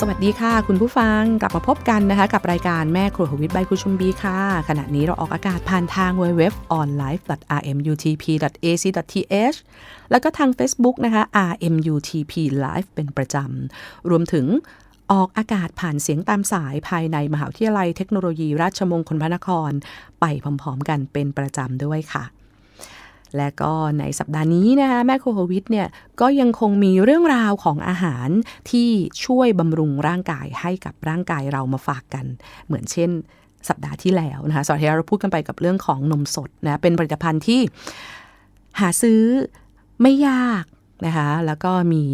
สวัสดีค่ะ คุณผู้ฟังกลับมาพบกันนะคะ กับรายการแม่ครัวหวิทย์ใบคุชุมบีค่ะ ขณะนี้เราออกอากาศผ่านทาง w w w on live rmutp ac th แล้วก็ทาง Facebook นะคะ rmutp live เป็นประจำ รวมถึงออกอากาศผ่านเสียงตามสายภายในมหาวิทยาลัยเทคโนโลยีราชมงคลพระนคร ไปพร้อมๆกันเป็นประจำด้วยค่ะ และก็ในสัปดาห์นี้นะคะแม่โคโฮวิทเนี่ยก็ยังคงมีเรื่องราวของอาหารที่ช่วยบำรุงร่างกายให้กับร่างกายเรามาฝากกัน เหมือนเช่นสัปดาห์ที่แล้วนะคะสัปดาห์ที่เราพูดกันไปกับเรื่องของนมสดนะเป็นผลิตภัณฑ์ที่หาซื้อไม่ยาก นะคะแล้วก็มี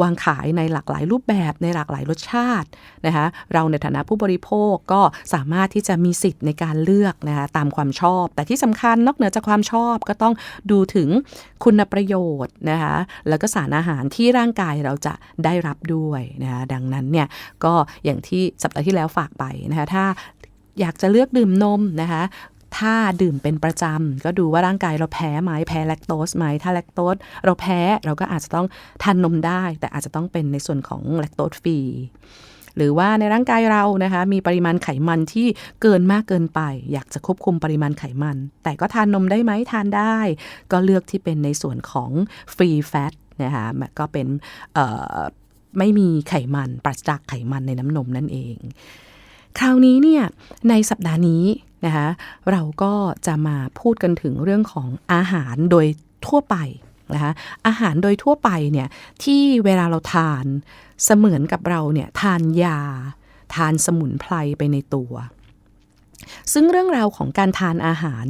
วางขายในหลากหลายรูปแบบในหลากหลายรสชาตินะคะเราในฐานะผู้บริโภคก็สามารถที่จะมีสิทธิ์ในการเลือกนะคะตามความชอบ แต่ที่สำคัญนอกเหนือจากความชอบก็ต้องดูถึงคุณประโยชน์นะคะแล้วก็สารอาหารที่ร่างกายเราจะได้รับด้วยนะคะดังนั้นเนี่ยก็อย่างที่สัปดาห์ที่แล้วฝากไปนะคะถ้าอยากจะเลือกดื่มนมนะคะ ถ้าดื่มเป็นประจำก็ดูว่าร่างกายเราแพ้ไหมแพ้แลคโตสไหมถ้าแลคโตสเราแพ้เราก็อาจจะต้องทานนมได้ แต่อาจจะต้องเป็นในส่วนของแลคโตสฟรีหรือว่าในร่างกายเรานะคะมีปริมาณไขมันที่เกินมากเกินไป อยากจะควบคุมปริมาณไขมัน แต่ก็ทานนมได้ไหมทานได้ ก็เลือกที่เป็นในส่วนของฟรีแฟตนะคะก็เป็นไม่มีไขมันปราศจากไขมันในน้ำนมนั่นเอง คราวนี้เนี่ยในสัปดาห์นี้นะคะเราก็จะมาพูดกันถึงเรื่องของอาหารโดยทั่วไปนะคะอาหารโดยทั่วไปเนี่ยที่เวลาเราทานเสมือนกับเราเนี่ยทานยา ทานสมุนไพรไปในตัว ซึ่งเรื่องราวของการทานอาหาร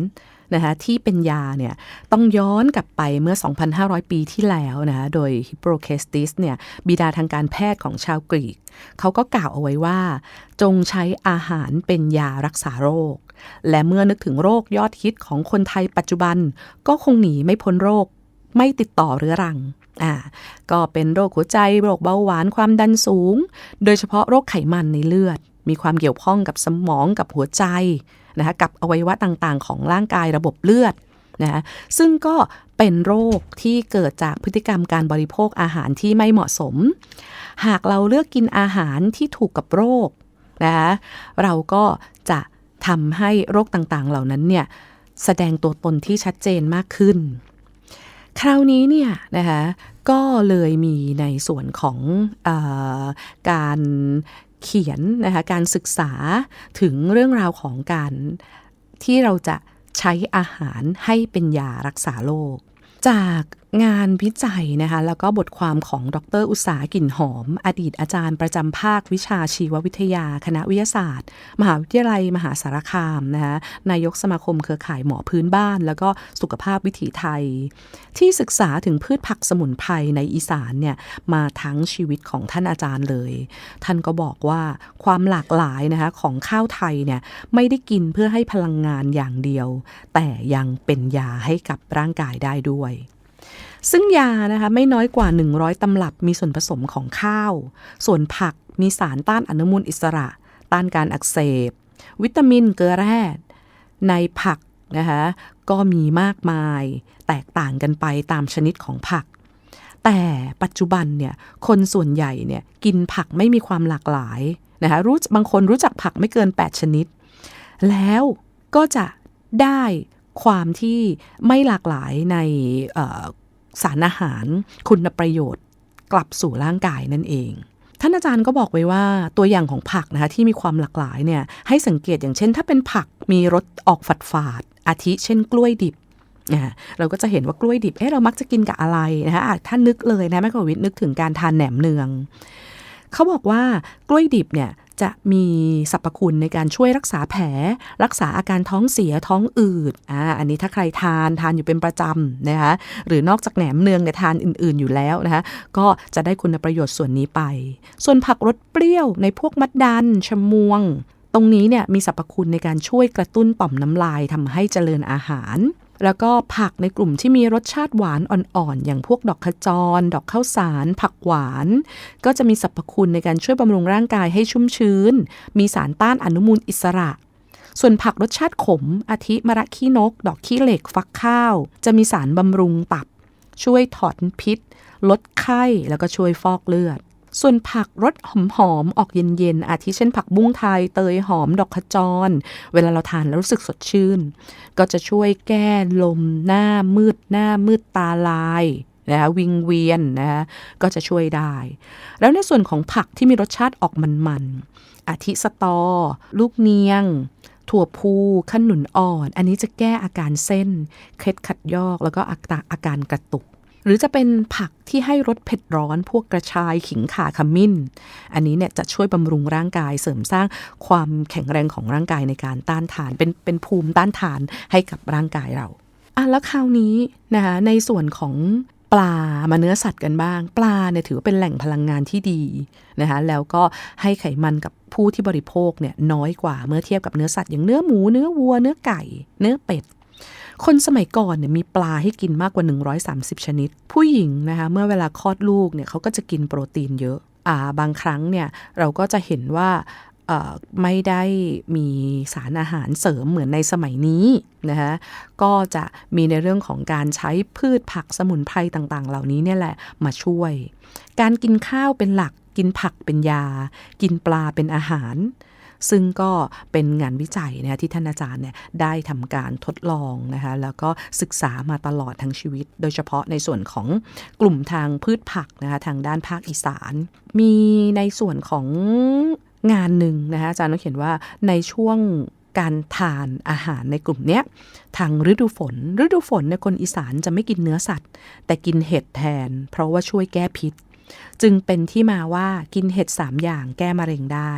นะคะที่เป็นยาเนี่ยต้องย้อนกลับไปเมื่อ 2,500 ปีที่แล้วนะคะโดยฮิปโปเคสติสเนี่ยบิดาทางการแพทย์ของชาวกรีก เขาก็กล่าวเอาไว้ว่า จงใช้อาหารเป็นยารักษาโรค และเมื่อนึกถึงโรคยอดฮิตของคนไทยปัจจุบัน ก็คงหนีไม่พ้นโรคไม่ติดต่อเรื้อรังอ่าก็เป็นโรคหัวใจโรคเบาหวานความดันสูง โดยเฉพาะโรคไขมันในเลือด มีความเกี่ยวข้องกับสมองกับหัวใจ นะคะกับอวัยวะต่างๆ ของร่างกายระบบเลือดนะซึ่งก็เป็นโรคที่เกิดจากพฤติกรรมการบริโภคอาหารที่ไม่เหมาะสม หากเราเลือกกินอาหารที่ถูกกับโรคนะะเราก็จะทำให้โรคต่างๆ เหล่านั้นเนี่ยแสดงตัวตนที่ชัดเจนมากขึ้น คราวนี้เนี่ยนะคะก็เลยมีในส่วนของอการ เขียนนะคะการศึกษาถึงเรื่องราวของการที่เราจะใช้อาหารให้เป็นยารักษาโรคจาก งานวิจัยนะคะแล้วก็บทความของดร อุตสาหกลิ่นหอม อดีตอาจารย์ประจำภาควิชาชีววิทยา คณะวิทยาศาสตร์ มหาวิทยาลัย มหาสารคามนะคะนายกสมาคมเครือข่ายหมอพื้นบ้าน แล้วก็สุขภาพวิถีไทย ที่ศึกษาถึงพืชผักสมุนไพรในอีสานเนี่ยมาทั้งชีวิตของท่านอาจารย์เลย ท่านก็บอกว่าความหลากหลายนะคะของข้าวไทยเนี่ยไม่ได้กินเพื่อให้พลังงานอย่างเดียว แต่ยังเป็นยาให้กับร่างกายได้ด้วย ซึ่งยานะคะไม่น้อยกว่า 100 ตำรับมีส่วนผสมของข้าว ส่วนผักมีสารต้านอนุมูลอิสระ ต้านการอักเสบ วิตามินเกลือแร่ในผักนะคะก็มีมากมายแตกต่างกันไปตามชนิดของผัก แต่ปัจจุบันเนี่ยคนส่วนใหญ่เนี่ยกินผักไม่มีความหลากหลายนะคะรู้บางคนรู้จักผักไม่เกิน 8 ชนิด แล้วก็จะได้ความที่ไม่หลากหลายใน สารอาหาร คุณประโยชน์กลับสู่ร่างกายนั่นเอง ท่านอาจารย์ก็บอกไว้ว่าตัวอย่างของผักนะคะที่มีความหลากหลายเนี่ยให้สังเกตอย่างเช่น ถ้าเป็นผักมีรสออกฝาดฝาดอาทิเช่นกล้วยดิบเราก็จะเห็นว่ากล้วยดิบเอ๊ะเรามักจะกินกับอะไรนะคะถ้านึกเลยนะแม่กวิทนึกถึงการทานแหนมเนือง เขาบอกว่ากล้วยดิบเนี่ย จะมีสรรพคุณในการช่วยรักษาแผล รักษาอาการท้องเสียท้องอืดอ่าอันนี้ถ้าใครทานทานอยู่เป็นประจำนะคะหรือนอกจากแหนมเนืองเนี่ยทานอื่น ๆอยู่แล้วนะคะก็จะได้คุณประโยชน์ส่วนนี้ไป ส่วนผักรสเปรี้ยวในพวกมัดดันชมวง ตรงนี้เนี่ยมีสรรพคุณในการช่วยกระตุ้นต่อมน้ำลายทำให้เจริญอาหาร แล้วก็ผักในกลุ่มที่มีรสชาติหวานอ่อนๆ อย่างพวกดอกขจร ดอกข้าวสาร ผักหวาน ก็จะมีสรรพคุณในการช่วยบำรุงร่างกายให้ชุ่มชื้น มีสารต้านอนุมูลอิสระ ส่วนผักรสชาติขม อาทิมะระขี้นก ดอกขี้เหล็ก ฟักข้าว จะมีสารบำรุงตับ ช่วยถอนพิษ ลดไข้ แล้วก็ช่วยฟอกเลือด ส่วนผักรสหอมๆออกเย็นๆอาทิเช่นผักบุ้งไทยเตยหอมดอกขจร เวลาเราทานแล้วรู้สึกสดชื่น ก็จะช่วยแก้ลมหน้ามืดหน้ามืดตาลายนะคะวิงเวียนนะคะก็จะช่วยได้ แล้วในส่วนของผักที่มีรสชาติออกมันๆอาทิสตอ ลูกเนียง ถั่วพูขนุนอ่อน อันนี้จะแก้อาการเส้น เคล็ดขัดยอกแล้วก็อาการอาการกระตุก หรือจะเป็นผักที่ให้รสเผ็ดร้อนพวกกระชายขิงข่าขมิ้น อันนี้เนี่ยจะช่วยบำรุงร่างกายเสริมสร้างความแข็งแรงของร่างกายในการต้านทาน เป็นเป็นภูมิต้านทานให้กับร่างกายเราอะแล้วคราวนี้นะคะในส่วนของปลามาเนื้อสัตว์กันบ้าง ปลาเนี่ยถือว่าเป็นแหล่งพลังงานที่ดีนะคะแล้วก็ให้ไขมันกับผู้ที่บริโภคเนี่ยน้อยกว่าเมื่อเทียบกับเนื้อสัตว์อย่างเนื้อหมูเนื้อวัวเนื้อไก่ เนื้อเป็ด คนสมัยก่อนเนี่ยมีปลาให้กินมากกว่า 130 ชนิด ผู้หญิงนะคะเมื่อเวลาคลอดลูกเนี่ยเขาก็จะกินโปรตีนเยอะอ่าบางครั้งเนี่ยเราก็จะเห็นว่าไม่ได้มีสารอาหารเสริมเหมือนในสมัยนี้นะคะก็จะมีในเรื่องของการใช้พืชผักสมุนไพรต่างๆ เหล่านี้เนี่ยแหละมาช่วย การกินข้าวเป็นหลักกินผักเป็นยา กินปลาเป็นอาหาร ซึ่งก็เป็นงานวิจัยนะคะที่ท่านอาจารย์เนี่ยได้ทำการทดลองนะคะแล้วก็ศึกษามาตลอดทั้งชีวิต โดยเฉพาะในส่วนของกลุ่มทางพืชผักนะคะทางด้านภาคอีสาน มีในส่วนของงานหนึ่งนะคะอาจารย์ต้องเขียนว่าในช่วงการทานอาหารในกลุ่มเนี้ยทางฤดูฝน ฤดูฝนในคนอีสานจะไม่กินเนื้อสัตว์ แต่กินเห็ดแทน เพราะว่าช่วยแก้พิษ จึงเป็นที่มาว่ากินเห็ด 3 อย่างแก้มะเร็งได้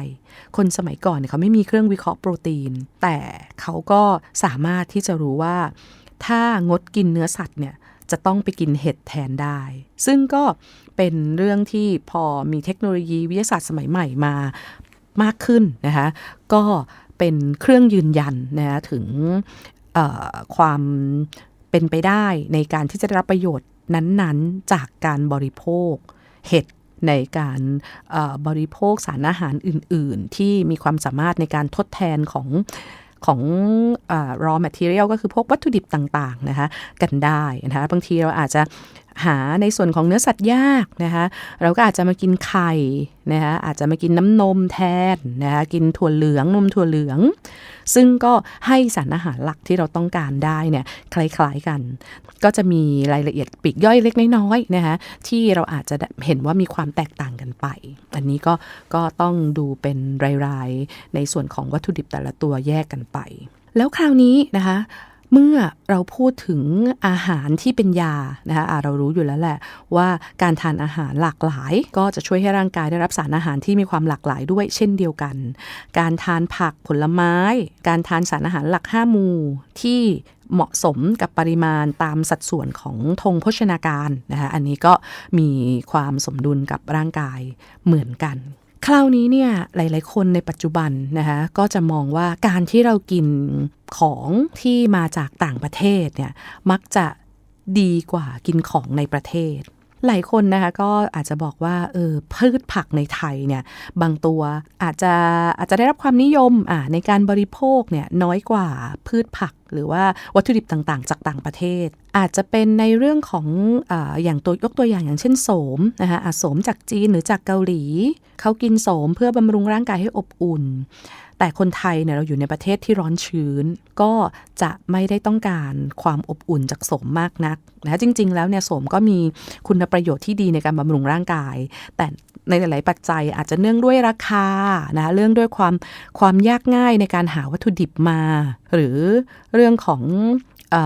คนสมัยก่อนเขาไม่มีเครื่องวิเคราะห์โปรตีน แต่เขาก็สามารถที่จะรู้ว่า ถ้างดกินเนื้อสัตว์เนี่ยจะต้องไปกินเห็ดแทนได้ ซึ่งก็เป็นเรื่องที่พอมีเทคโนโลยีวิทยาศาสตร์สมัยใหม่มามากขึ้นนะคะก็เป็นเครื่องยืนยันนะถึงความเป็นไปได้ในการที่จะได้รับประโยชน์นั้นๆ จากการบริโภค เห็ดในการบริโภคสารอาหารอื่น ๆ ที่มีความสามารถในการทดแทนของของอ raw material ก็คือพวกวัตถุดิบต่าง ๆ นะคะ กันได้นะคะบางทีเราอาจจะ หาในส่วนของเนื้อสัตว์ยากนะคะเราก็อาจจะมากินไข่นะคะอาจจะมากินน้ำนมแทนนะคะกินถั่วเหลืองนมถั่วเหลือง ซึ่งก็ให้สารอาหารหลักที่เราต้องการได้เนี่ยคล้ายๆกัน ก็จะมีรายละเอียดปีกย่อยเล็กน้อยๆนะคะที่เราอาจจะเห็นว่ามีความแตกต่างกันไป อันนี้ก็ก็ต้องดูเป็นรายๆในส่วนของวัตถุดิบแต่ละตัวแยกกันไป แล้วคราวนี้นะคะ เมื่อเราพูดถึงอาหารที่เป็นยานะคะะเรารู้อยู่แล้วแหละว่าการทานอาหารหลากหลาย ก็จะช่วยให้ร่างกายได้รับสารอาหารที่มีความหลากหลายด้วยเช่นเดียวกัน การทานผักผลไม้ การทานสารอาหารหลักห้ามูที่เหมาะสมกับปริมาณตามสัดส่วนของธงโภชนาการนะคะอันนี้ก็มีความสมดุลกับร่างกายเหมือนกัน คราวนี้เนี่ยหลาย ๆ คนในปัจจุบันนะคะก็จะมองว่าการที่เรากินของที่มาจากต่างประเทศเนี่ยมักจะดีกว่ากินของในประเทศ หลายคนนะคะก็อาจจะบอกว่าเออพืชผักในไทยเนี่ยบางตัวอาจจะอาจจะได้รับความนิยมอ่าในการบริโภคเนี่ยน้อยกว่าพืชผักหรือว่าวัตถุดิบต่างๆ จากต่างประเทศ อาจจะเป็นในเรื่องของออย่างตัวยกตัวอย่างอย่างเช่นโสมนะคะโสมจากจีนหรือจากเกาหลี เขากินโสมเพื่อบำรุงร่างกายให้อบอุ่น แต่คนไทยเนี่ยเราอยู่ในประเทศที่ร้อนชื้น ก็จะไม่ได้ต้องการความอบอุ่นจากโสมมากนักนะจริง ๆ แล้วเนี่ยโสมก็มีคุณประโยชน์ที่ดีในการบำรุงร่างกาย แต่ในหลาย ๆ ปัจจัยอาจจะเนื่องด้วยราคานะเรื่องด้วยความความยากง่ายในการหาวัตถุดิบมา หรือเรื่องของอ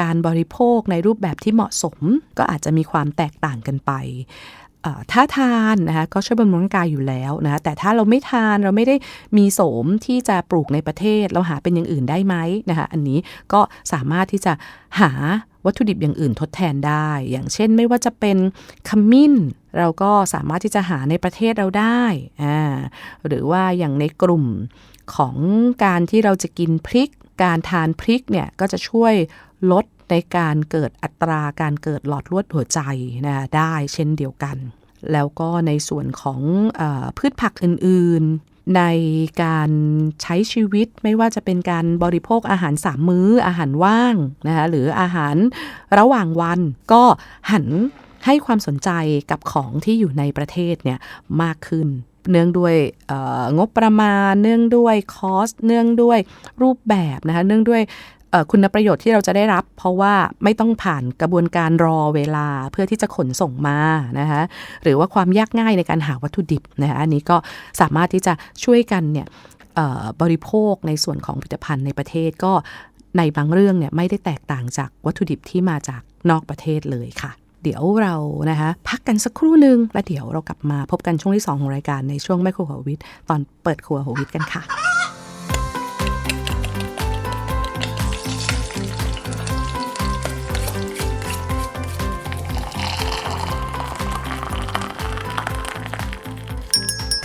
การบริโภคในรูปแบบที่เหมาะสม ก็อาจจะมีความแตกต่างกันไป ถ้าทานนะคะก็ช่วยบำรุงร่างกายอยู่แล้วนะะแต่ถ้าเราไม่ทานเราไม่ได้มีโสมที่จะปลูกในประเทศ เราหาเป็นอย่างอื่นได้ไหมนะคะอันนี้ก็สามารถที่จะหาวัตถุดิบอย่างอื่นทดแทนได้ อย่างเช่นไม่ว่าจะเป็นขมิ้น เราก็สามารถที่จะหาในประเทศเราได้อ่าหรือว่าอย่างในกลุ่มของการที่เราจะกินพริก การทานพริกเนี่ยก็จะช่วยลดในการเกิดอัตราการเกิดหลอดลวดหัวใจนะได้เช่นเดียวกัน แล้วก็ในส่วนของอพืชผักอื่นๆ ในการใช้ชีวิตไม่ว่าจะเป็นการบริโภคอาหารสามมื้อ อาหารว่างนะคะหรืออาหารระหว่างวันก็หันให้ความสนใจกับของที่อยู่ในประเทศเนี่ยมากขึ้น เนื่องด้วยงบประมาณ เนื่องด้วยคอส เนื่องด้วยรูปแบบนะคะ เนื่องด้วยคุณประโยชน์ที่เราจะได้รับ เพราะว่าไม่ต้องผ่านกระบวนการรอเวลาเพื่อที่จะขนส่งมานะคะหรือว่าความยากง่ายในการหาวัตถุดิบนะคะอันนี้ก็สามารถที่จะช่วยกันเนี่ยบริโภคในส่วนของผลิตภัณฑ์ในประเทศก็ในบางเรื่องเนี่ยไม่ได้แตกต่างจากวัตถุดิบที่มาจากนอกประเทศเลยค่ะ เดี๋ยวเรานะคะพักกันสักครู่หนึ่งแล้วเดี๋ยวเรากลับมาพบกันช่วงที่ 2 ของรายการในช่วงแม่ครัวหัววิทย์ตอนเปิดครัวหัววิทย์กันค่ะ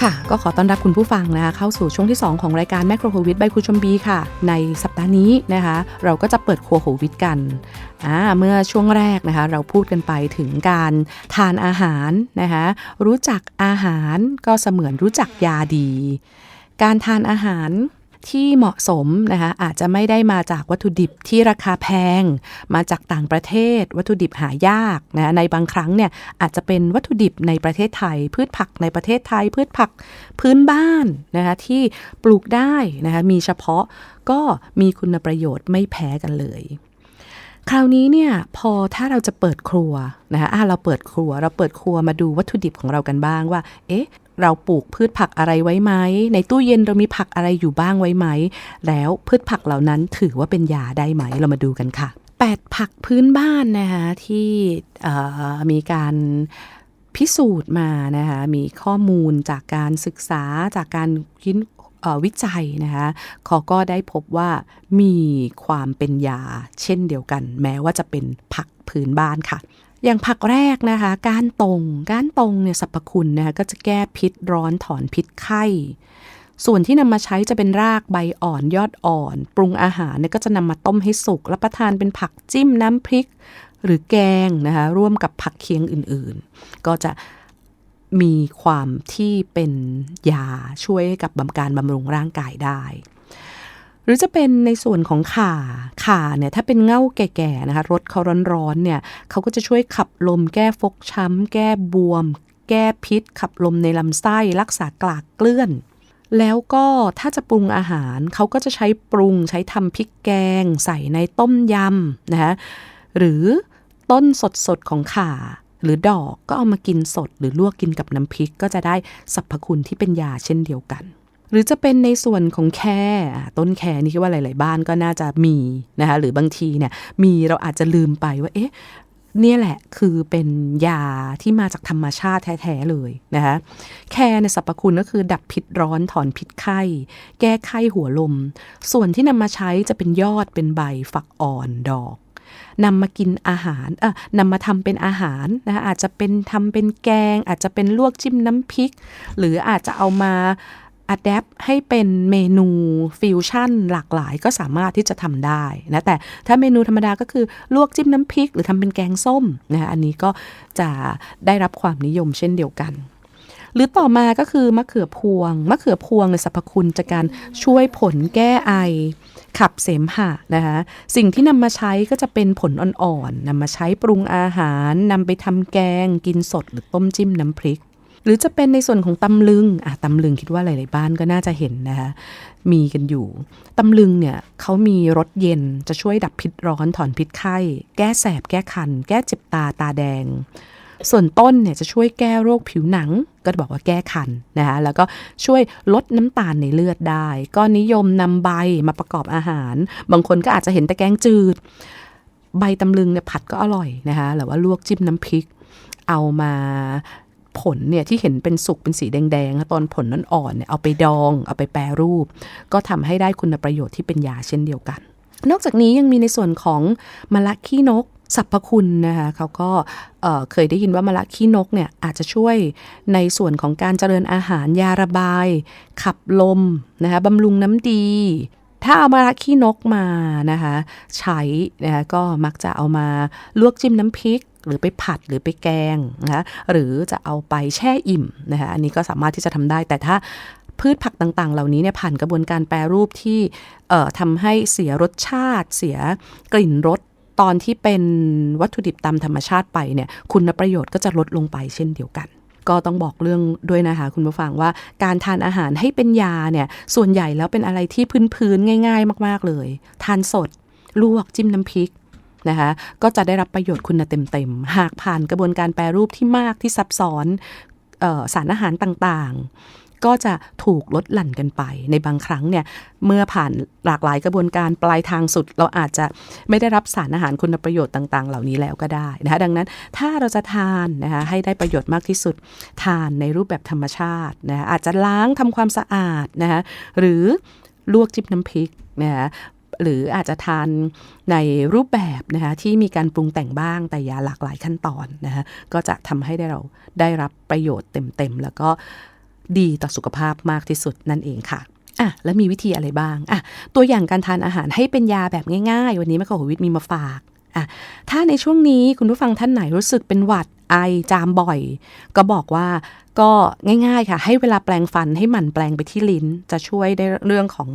ค่ะ ก็ขอต้อนรับคุณผู้ฟังนะคะเข้าสู่ช่วงที่ 2 ของรายการแมคโครโควิดใบคุณชมบีค่ะ ในสัปดาห์นี้นะคะ เราก็จะเปิดครัวโควิดกันอ่าเมื่อช่วงแรกนะคะ เราพูดกันไปถึงการทานอาหารนะคะรู้จักอาหารก็เสมือนรู้จักยาดี การทานอาหาร ที่เหมาะสมนะคะอาจจะไม่ได้มาจากวัตถุดิบที่ราคาแพง มาจากต่างประเทศ วัตถุดิบหายากนะในบางครั้งเนี่ยอาจจะเป็นวัตถุดิบในประเทศไทย พืชผักในประเทศไทย พืชผักพื้นบ้านนะคะที่ปลูกได้นะคะมีเฉพาะก็มีคุณประโยชน์ไม่แพ้กันเลยคราวนี้เนี่ยพอถ้าเราจะเปิดครัวนะคะเราเปิดครัว เราเปิดครัวมาดูวัตถุดิบของเรากันบ้างว่า เอ๊ะ เราปลูกพืชผักอะไรไว้ไหม ในตู้เย็นเรามีผักอะไรอยู่บ้างไว้ไหม แล้วพืชผักเหล่านั้นถือว่าเป็นยาได้ไหม เรามาดูกันค่ะ 8 ผักพื้นบ้านนะคะที่มีการพิสูจน์มานะคะมีข้อมูลจากการศึกษาจากการคิดวิจัยนะคะเขาก็ได้พบว่ามีความเป็นยาเช่นเดียวกัน แม้ว่าจะเป็นผักพื้นบ้านค่ะ อย่างผักแรกนะคะก้านตรงก้านตรงเนี่ยสรรพคุณนะคะก็จะแก้พิษร้อนถอนพิษไข้ ส่วนที่นำมาใช้จะเป็นรากใบอ่อนยอดอ่อน ปรุงอาหารเนี่ยก็จะนำมาต้มให้สุกรับประทานเป็นผักจิ้มน้ำพริก หรือแกงนะคะร่วมกับผักเคียงอื่นๆ ก็จะมีความที่เป็นยาช่วยกับบำการบำรุงร่างกายได้ รือจะเป็นในส่วนของขาขาเนี่ยถ้าเป็นเง่าแก่ๆนะคะรสเขาร้อนๆเนี่ยเขาก็จะช่วยขับลมแก้ฟกช้ำ แก้บวม แก้พิษ ขับลมในลำไส้ รักษากลากเกลื่อน แล้วก็ถ้าจะปรุงอาหารเขาก็จะใช้ปรุงใช้ทำพริกแกง ใส่ในต้มยำนะคะหรือต้นสดๆของข่าหรือดอกก็เอามากินสดหรือลวกกินกับน้ำพริกก็จะได้สรรพคุณที่เป็นยาเช่นเดียวกัน หรือจะเป็นในส่วนของแคร์ต้นแคร์นี่คิดว่าหลาย ๆ บ้านก็น่าจะมีนะคะหรือบางทีเนี่ยมีเราอาจจะลืมไปว่าเอ๊ะเนี่ยแหละคือเป็นยาที่มาจากธรรมชาติแท้ ๆ เลยนะคะแคร์ในสรรพคุณก็คือดับพิษร้อนถอนพิษไข้ แก้ไข้หัวลม ส่วนที่นำมาใช้จะเป็นยอดเป็นใบฝักอ่อนดอกนำมากินอาหารเออนำมาทำเป็นอาหารนะคะอาจจะเป็นทำเป็นแกง อาจจะเป็นลวกจิ้มน้ำพริก หรืออาจจะเอามา อัดแอปให้เป็นเมนูฟิวชั่นหลากหลายก็สามารถที่จะทำได้นะแต่ถ้าเมนูธรรมดาก็คือลวกจิ้มน้ำพริก หรือทำเป็นแกงส้มนะคะอันนี้ก็จะได้รับความนิยมเช่นเดียวกัน หรือต่อมาก็คือมะเขือพวง มะเขือพวงในสรรพคุณจะการช่วยผลแก้ไอขับเสมหะนะคะสิ่งที่นำมาใช้ก็จะเป็นผลอ่อนๆนำมาใช้ปรุงอาหารนำไปทำแกงกินสดหรือต้มจิ้มน้ำพริก หรือจะเป็นในส่วนของตำลึงอะตำลึงคิดว่าหลาย ๆ บ้านก็น่าจะเห็นนะคะมีกันอยู่ตำลึงเนี่ยเขามีรสเย็นจะช่วยดับพิษร้อนถอนพิษไข้ แก้แสบแก้คัน แก้เจ็บตาตาแดง ส่วนต้นเนี่ยจะช่วยแก้โรคผิวหนัง ก็บอกว่าแก้คันนะคะแล้วก็ช่วยลดน้ำตาลในเลือดได้ ก็นิยมนำใบมาประกอบอาหาร บางคนก็อาจจะเห็นแต่แกงจืด ใบตำลึงเนี่ยผัดก็อร่อยนะคะหรือว่าลวกจิ้มน้ำพริก เอามา ผลเนี่ยที่เห็นเป็นสุกเป็นสีแดงๆตอนผลนั้นอ่อนเนี่ยเอาไปดอง เอาไปแปรรูป ก็ทำให้ได้คุณประโยชน์ที่เป็นยาเช่นเดียวกัน นอกจากนี้ยังมีในส่วนของมะละขี้นกสรรพคุณนะคะเขาก็เคยได้ยินว่ามะละขี้นกเนี่ยอาจจะช่วยในส่วนของการเจริญอาหารยาระบาย ขับลมนะคะบำรุงน้ำดี ถ้าเอามะระขี้นกมานะคะใช้นะคะก็มักจะเอามาลวกจิ้มน้ำพริก หรือไปผัดหรือไปแกงนะคะหรือจะเอาไปแช่อิ่มนะคะอันนี้ก็สามารถที่จะทำได้ แต่ถ้าพืชผักต่างๆ เหล่านี้เนี่ยผ่านกระบวนการแปรรูปที่ทำให้เสียรสชาติ เสียกลิ่นรสตอนที่เป็นวัตถุดิบตามธรรมชาติไปเนี่ยคุณประโยชน์ก็จะลดลงไปเช่นเดียวกัน ก็ต้องบอกเรื่องด้วยนะคะคุณผู้ฟังว่าการทานอาหารให้เป็นยาเนี่ยส่วนใหญ่แล้วเป็นอะไรที่พื้นๆง่าย ๆ มาก ๆเลย ทานสดลวกจิ้มน้ำพริก นะคะก็จะได้รับประโยชน์คุณเต็มๆ หากผ่านกระบวนการแปรรูปที่มากที่ซับซ้อนออสารอาหารต่างๆ ก็จะถูกลดหลั่นกันไป ในบางครั้งเนี่ยเมื่อผ่านหลากหลายกระบวนการปลายทางสุด เราอาจจะไม่ได้รับสารอาหารคุณประโยชน์ต่าง ๆ เหล่านี้แล้วก็ได้นะคะดังนั้นถ้าเราจะทานนะคะให้ได้ประโยชน์มากที่สุดทานในรูปแบบธรรมชาตินะคะอาจจะล้างทำความสะอาดนะคะหรือลวกจิ้มน้ำพริกนะคะ หรืออาจจะทานในรูปแบบนะคะที่มีการปรุงแต่งบ้างแต่อย่าหลากหลายขั้นตอนนะคะก็จะทำให้ได้เราได้รับประโยชน์เต็มๆ แล้วก็ดีต่อสุขภาพมากที่สุดนั่นเองค่ะอะแล้วมีวิธีอะไรบ้างอะตัวอย่างการทานอาหารให้เป็นยาแบบง่ายๆ วันนี้แม่ขอวิทย์มีมาฝากอะถ้าในช่วงนี้คุณผู้ฟังท่านไหนรู้สึกเป็นหวัดไอจามบ่อย ก็บอกว่าก็ง่ายๆค่ะ ให้เวลาแปลงฟันให้หมั่นแปลงไปที่ลิ้น จะช่วยได้เรื่องของ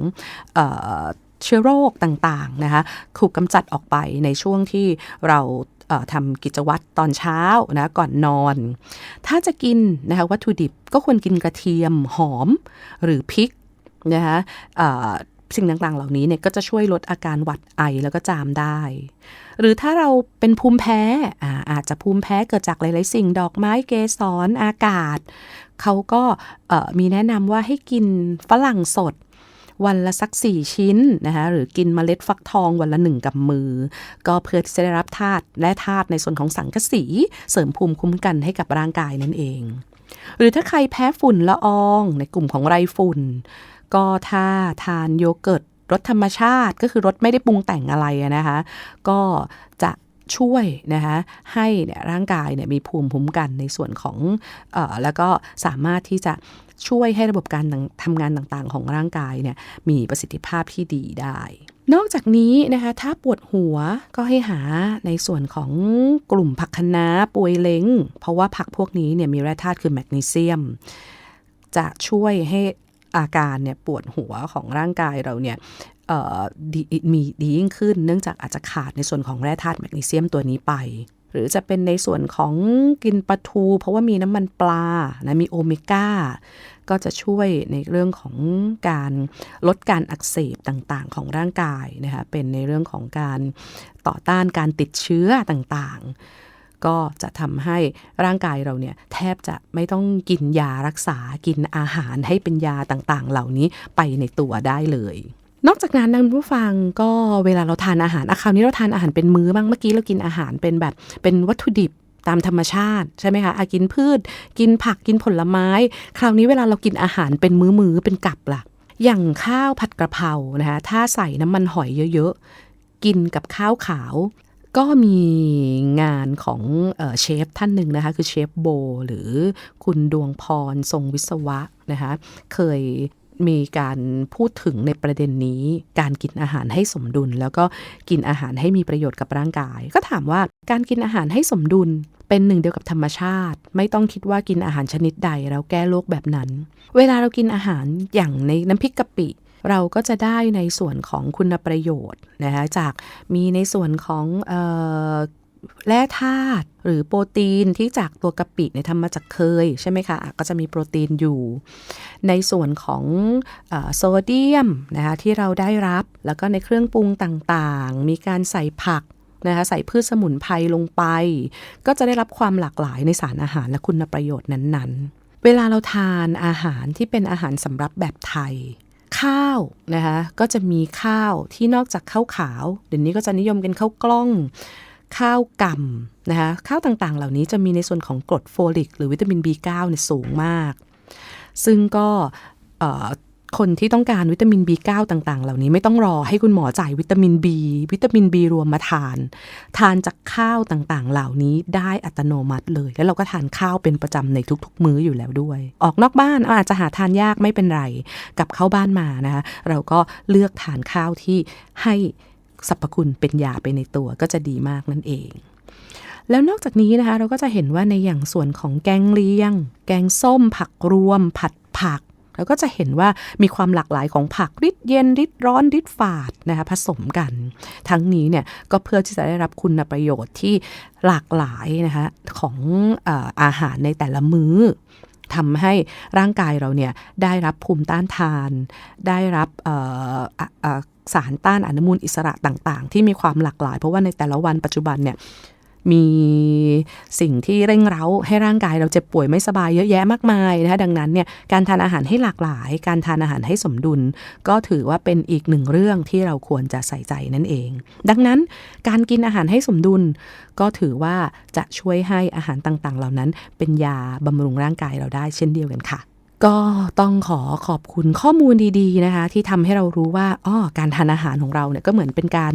ออ เชื้อโรคต่างๆนะคะถูกกำจัดออกไปในช่วงที่เราทำกิจวัตรตอนเช้านะก่อนนอน ถ้าจะกินนะคะวัตถุดิบก็ควรกินกระเทียมหอมหรือพริกนะคะสิ่งต่างๆ เหล่านี้เนี่ยก็จะช่วยลดอาการหวัดไอแล้วก็จามได้ หรือถ้าเราเป็นภูมิแพ้อาอาจจะภูมิแพ้เกิดจากหลายๆ สิ่งดอกไม้เกสรอากาศ เขาก็มีแนะนำว่าให้กินฝรั่งสด วันละสัก 4 ชิ้นนะคะหรือกินเมล็ดฟักทองวันละหนึ่งกับมือ ก็เพื่อที่จะได้รับธาตุและธาตุในส่วนของสังกะสี เสริมภูมิคุ้มกันให้กับร่างกายนั่นเอง หรือถ้าใครแพ้ฝุ่นละอองในกลุ่มของไรฝุ่น ก็ถ้าทานโยเกิร์ตรสธรรมชาติก็คือรสไม่ได้ปรุงแต่งอะไรนะคะ ก็จะช่วยนะคะให้เนี่ยร่างกายเนี่ยมีภูมิคุ้มกันในส่วนของเออแล้วก็สามารถที่จะช่วยให้ระบบการทำงานต่างๆ ของร่างกายเนี่ยมีประสิทธิภาพที่ดีได้ นอกจากนี้นะคะถ้าปวดหัวก็ให้หาในส่วนของกลุ่มผักคะน้าปวยเล้ง เพราะว่าผักพวกนี้เนี่ยมีแร่ธาตุคือแมกนีเซียม จะช่วยให้อาการเนี่ยปวดหัวของร่างกายเราเนี่ยมีดียิ่งขึ้น เนื่องจากอาจจะขาดในส่วนของแร่ธาตุแมกนีเซียมตัวนี้ไป หรือจะเป็นในส่วนของกินปลาทู เพราะว่ามีน้ำมันปลานะมีโอเมก้า ก็จะช่วยในเรื่องของการลดการอักเสบต่างๆ ของร่างกายนะคะเป็นในเรื่องของการต่อต้านการติดเชื้อต่างๆก็จะทำให้ร่างกายเราเนี่ยแทบจะไม่ต้องกินยารักษากินอาหารให้เป็นยาต่างๆ เหล่านี้ไปในตัวได้เลย นอกจากนั้นนะคุณผู้ฟังก็เวลาเราทานอาหารอะคราวนี้เราทานอาหารเป็นมื้อบ้างเมื่อกี้เรากินอาหารเป็นแบบเป็นวัตถุดิบตามธรรมชาติใช่ไหมคะอะกินพืช กินผักกินผลไม้ คราวนี้เวลาเรากินอาหารเป็นมื้อๆเป็นกับล่ะ อย่างข้าวผัดกระเพรานะคะถ้าใส่น้ำมันหอยเยอะๆ กินกับข้าวขาว ก็มีงานของเออเชฟท่านหนึ่งนะคะ คือเชฟโบ หรือคุณดวงพรทรงวิศวะนะคะเคย มีการพูดถึงในประเด็นนี้ การกินอาหารให้สมดุล แล้วก็กินอาหารให้มีประโยชน์กับร่างกาย ก็ถามว่าการกินอาหารให้สมดุลเป็นหนึ่งเดียวกับธรรมชาติ ไม่ต้องคิดว่ากินอาหารชนิดใดแล้วแก้โรคแบบนั้น เวลาเรากินอาหารอย่างในน้ำพริกกะปิเราก็จะได้ในส่วนของคุณประโยชน์นะคะจากมีในส่วนของออ แร่ธาตุหรือโปรตีนที่จากตัวกะปิเนี่ยทำมาจากเคยใช่ไหมคะก็จะมีโปรตีนอยู่ ในส่วนของอโซเดียมนะคะที่เราได้รับแล้วก็ในเครื่องปรุงต่างๆ มีการใส่ผักนะคะใส่พืชสมุนไพรลงไป ก็จะได้รับความหลากหลายในสารอาหารและคุณประโยชน์นั้นๆ เวลาเราทานอาหารที่เป็นอาหารสำรับแบบไทย ข้าวนะคะก็จะมีข้าวที่นอกจากข้าวขาว เดี๋ยวนี้ก็จะนิยมกันข้าวกล้อง ข้าวกำนะคะข้าวต่างๆ เหล่านี้จะมีในส่วนของกรดโฟลิก หรือวิตามิน B9 เนี่ยสูงมาก ซึ่งก็คนที่ต้องการวิตามิน B9 ต่าง ๆ เหล่านี้ไม่ต้องรอให้คุณหมอจ่ายวิตามิน B วิตามิน B รวมมาทาน ทานจากข้าวต่างๆ เหล่านี้ได้อัตโนมัติเลย แล้วเราก็ทานข้าวเป็นประจำในทุก ๆ มื้ออยู่แล้วด้วย ออกนอกบ้านอาจจะหาทานยากไม่เป็นไร กลับเข้าบ้านมานะคะเราก็เลือกทานข้าวที่ให้ สรรพคุณเป็นยาไปในตัวก็จะดีมากนั่นเอง แล้วนอกจากนี้นะคะ เราก็จะเห็นว่าในอย่างส่วนของแกงเลียง แกงส้ม ผักรวม ผัดผักแล้วก็จะเห็นว่ามีความหลากหลายของผักริดเย็นริดร้อนริดฝาดนะคะผสมกัน ทั้งนี้เนี่ยก็เพื่อที่จะได้รับคุณประโยชน์ที่หลากหลายนะคะของอออาหารในแต่ละมื้อทำให้ร่างกายเราเนี่ยได้รับภูมิต้านทาน ได้รับ สารต้านอนุมูลอิสระต่างๆ ที่มีความหลากหลาย เพราะว่าในแต่ละวันปัจจุบันเนี่ยมีสิ่งที่เร่งเร้าให้ร่างกายเราเจ็บป่วยไม่สบายเยอะแยะมากมายนะคะดังนั้นเนี่ยการทานอาหารให้หลากหลาย การทานอาหารให้สมดุล ก็ถือว่าเป็นอีกหนึ่งเรื่องที่เราควรจะใส่ใจนั่นเอง ดังนั้นการกินอาหารให้สมดุล ก็ถือว่าจะช่วยให้อาหารต่างๆ เหล่านั้นเป็นยาบำรุงร่างกายเราได้เช่นเดียวกันค่ะ ก็ต้องขอขอบคุณข้อมูลดีๆนะคะ ที่ทำให้เรารู้ว่าอ๋อการทานอาหารของเราเนี่ยก็เหมือนเป็นการ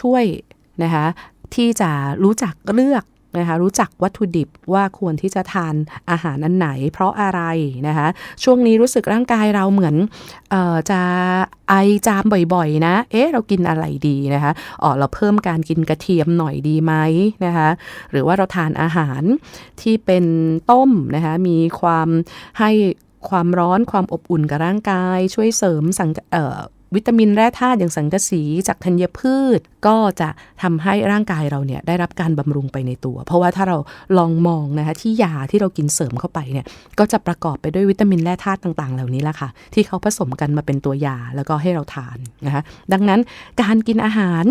ช่วยนะคะที่จะรู้จักเลือก นะคะรู้จักวัตถุดิบว่าควรที่จะทานอาหารอันไหน เพราะอะไรนะคะช่วงนี้รู้สึกร่างกายเราเหมือนออจะไอจามบ่อยๆนะ เอ๊ะเรากินอะไรดีนะคะอ๋อเราเพิ่มการกินกระเทียมหน่อยดีไหมนะคะหรือว่าเราทานอาหารที่เป็นต้มนะคะมีความให้ความร้อนความอบอุ่นกับร่างกาย ช่วยเสริมสังเอ่อ วิตามินแร่ธาตุอย่างสังกะสีจากธัญพืช ก็จะทำให้ร่างกายเราเนี่ยได้รับการบำรุงไปในตัว เพราะว่าถ้าเราลองมองนะคะที่ยาที่เรากินเสริมเข้าไปเนี่ยก็จะประกอบไปด้วยวิตามินแร่ธาตุต่างๆ เหล่านี้ละค่ะ ที่เขาผสมกันมาเป็นตัวยาแล้วก็ให้เราทานนะคะดังนั้นการกินอาหาร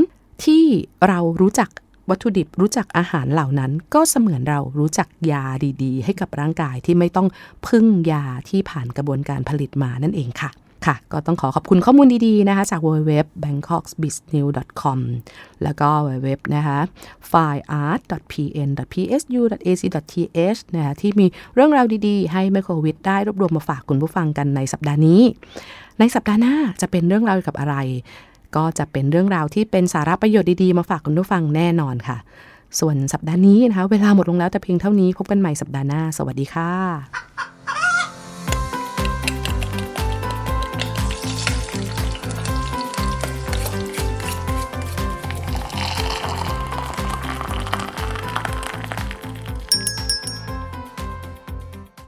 ที่เรารู้จักวัตถุดิบรู้จักอาหารเหล่านั้น ก็เสมือนเรารู้จักยาดี ๆ ให้กับร่างกายที่ไม่ต้องพึ่งยาที่ผ่านกระบวนการผลิตมานั่นเองค่ะ ค่ะ ก็ต้องขอขอบคุณข้อมูลดีๆนะคะ จาก www bangkokbiznews.com แล้วก็ www นะคะ fireart.pn.psu.ac.th นะคะที่มีเรื่องราวดีๆ ให้ไมโครวิทได้รวบรวมมาฝากคุณผู้ฟังกันในสัปดาห์นี้ ในสัปดาห์หน้าจะเป็นเรื่องราวเกี่ยวกับอะไร ก็จะเป็นเรื่องราวที่เป็นสาระประโยชน์ดีๆ มาฝากคุณผู้ฟังแน่นอนค่ะ ส่วนสัปดาห์นี้นะคะ เวลาหมดลงแล้วแต่เพียงเท่านี้พบกันใหม่สัปดาห์หน้า สวัสดีค่ะ